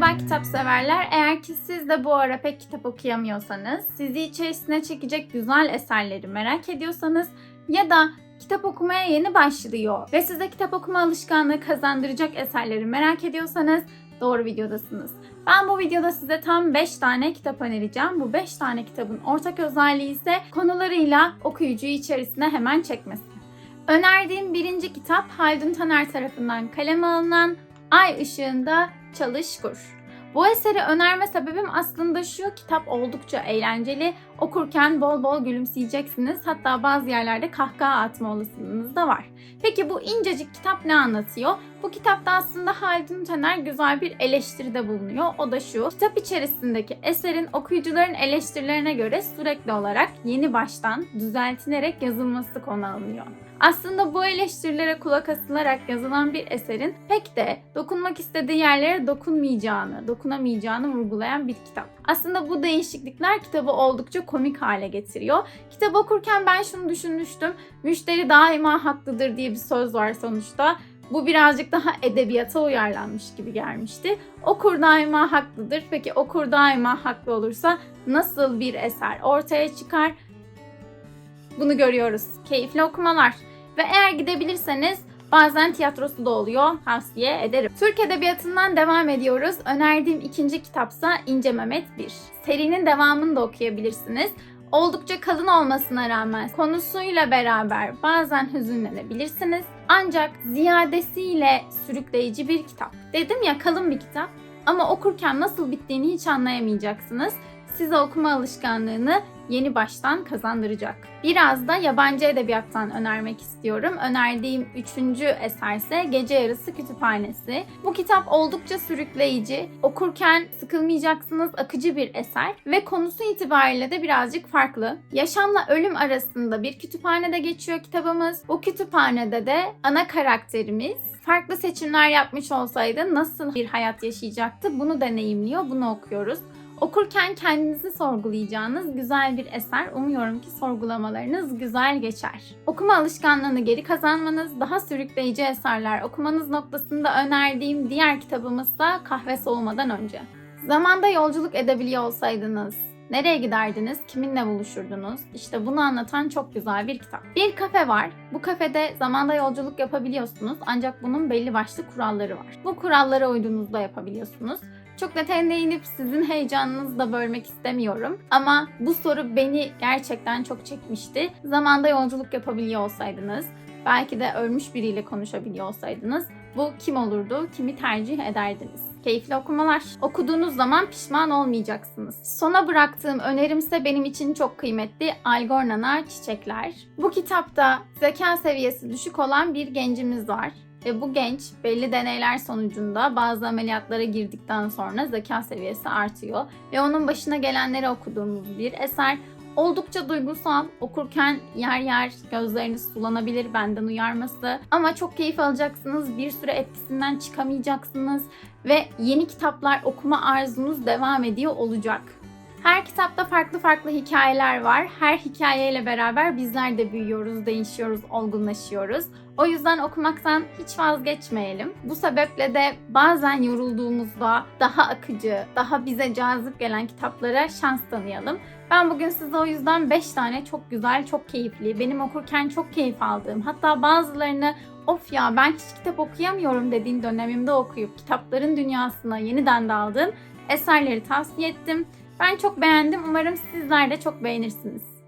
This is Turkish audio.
Merhaba kitap severler. Eğer ki siz de bu ara pek kitap okuyamıyorsanız, sizi içerisine çekecek güzel eserleri merak ediyorsanız ya da kitap okumaya yeni başlıyor ve size kitap okuma alışkanlığı kazandıracak eserleri merak ediyorsanız doğru videodasınız. Ben bu videoda size tam 5 tane kitap önereceğim. Bu 5 tane kitabın ortak özelliği ise konularıyla okuyucuyu içerisine hemen çekmesi. Önerdiğim birinci kitap Haldun Taner tarafından kaleme alınan Ay Işığında Çalış Kur. Bu eseri önerme sebebim aslında şu, kitap oldukça eğlenceli. Okurken bol bol gülümseyeceksiniz. Hatta bazı yerlerde kahkaha atma olasılığınız da var. Peki bu incecik kitap ne anlatıyor? Bu kitapta aslında Haldun Taner güzel bir eleştiride bulunuyor. O da şu, kitap içerisindeki eserin okuyucuların eleştirilerine göre sürekli olarak yeni baştan düzeltilerek yazılması konu alınıyor. Aslında bu eleştirilere kulak asılarak yazılan bir eserin pek de dokunmak istediği yerlere dokunmayacağını, dokunamayacağını vurgulayan bir kitap. Aslında bu değişiklikler kitabı oldukça komik hale getiriyor. Kitap okurken ben şunu düşünmüştüm. Müşteri daima haklıdır diye bir söz var sonuçta. Bu birazcık daha edebiyata uyarlanmış gibi gelmişti. Okur daima haklıdır. Peki okur daima haklı olursa nasıl bir eser ortaya çıkar? Bunu görüyoruz. Keyifli okumalar. Ve eğer gidebilirseniz bazen tiyatrosu da oluyor. Tavsiye ederim. Türk Edebiyatı'ndan devam ediyoruz. Önerdiğim ikinci kitapsa İnce Mehmet 1. Serinin devamını da okuyabilirsiniz. Oldukça kalın olmasına rağmen konusuyla beraber bazen hüzünlenebilirsiniz. Ancak ziyadesiyle sürükleyici bir kitap. Dedim ya kalın bir kitap ama okurken nasıl bittiğini hiç anlayamayacaksınız. Size okuma alışkanlığını yeni baştan kazandıracak. Biraz da yabancı edebiyattan önermek istiyorum. Önerdiğim üçüncü eserse Gece Yarısı Kütüphanesi. Bu kitap oldukça sürükleyici. Okurken sıkılmayacaksınız akıcı bir eser ve konusu itibariyle de birazcık farklı. Yaşamla ölüm arasında bir kütüphanede geçiyor kitabımız. Bu kütüphanede de ana karakterimiz farklı seçimler yapmış olsaydı nasıl bir hayat yaşayacaktı bunu deneyimliyor, bunu okuyoruz. Okurken kendinizi sorgulayacağınız güzel bir eser. Umuyorum ki sorgulamalarınız güzel geçer. Okuma alışkanlığını geri kazanmanız, daha sürükleyici eserler okumanız noktasında önerdiğim diğer kitabımız da Kahve Soğumadan Önce. Zamanda yolculuk edebiliyor olsaydınız Nereye giderdiniz? Kiminle buluşurdunuz? İşte bunu anlatan çok güzel bir kitap. Bir kafe var. Bu kafede zamanda yolculuk yapabiliyorsunuz ancak bunun belli başlı kuralları var. Bu kurallara uyduğunuzda yapabiliyorsunuz. Çok detayına değinip sizin heyecanınızı da bölmek istemiyorum. Ama bu soru beni gerçekten çok çekmişti. Zamanda yolculuk yapabiliyor olsaydınız, belki de ölmüş biriyle konuşabiliyor olsaydınız bu kim olurdu, kimi tercih ederdiniz? Keyifli okumalar. Okuduğunuz zaman pişman olmayacaksınız. Sona bıraktığım önerimse benim için çok kıymetli Algornana Çiçekler. Bu kitapta zeka seviyesi düşük olan bir gencimiz var. Ve bu genç belli deneyler sonucunda bazı ameliyatlara girdikten sonra zeka seviyesi artıyor. Ve onun başına gelenleri okuduğumuz bir eser. Oldukça duygusal, okurken yer yer gözleriniz sulanabilir benden uyarması. Ama çok keyif alacaksınız, bir süre etkisinden çıkamayacaksınız ve yeni kitaplar okuma arzunuz devam ediyor olacak. Her kitapta farklı farklı hikayeler var. Her hikayeyle beraber bizler de büyüyoruz, değişiyoruz, olgunlaşıyoruz. O yüzden okumaktan hiç vazgeçmeyelim. Bu sebeple de bazen yorulduğumuzda daha akıcı, daha bize cazip gelen kitaplara şans tanıyalım. Ben bugün size o yüzden 5 tane çok güzel, çok keyifli, benim okurken çok keyif aldığım, hatta bazılarını of ya ben hiç kitap okuyamıyorum dediğim dönemimde okuyup kitapların dünyasına yeniden daldığım eserleri tavsiye ettim. Ben çok beğendim. Umarım sizler de çok beğenirsiniz.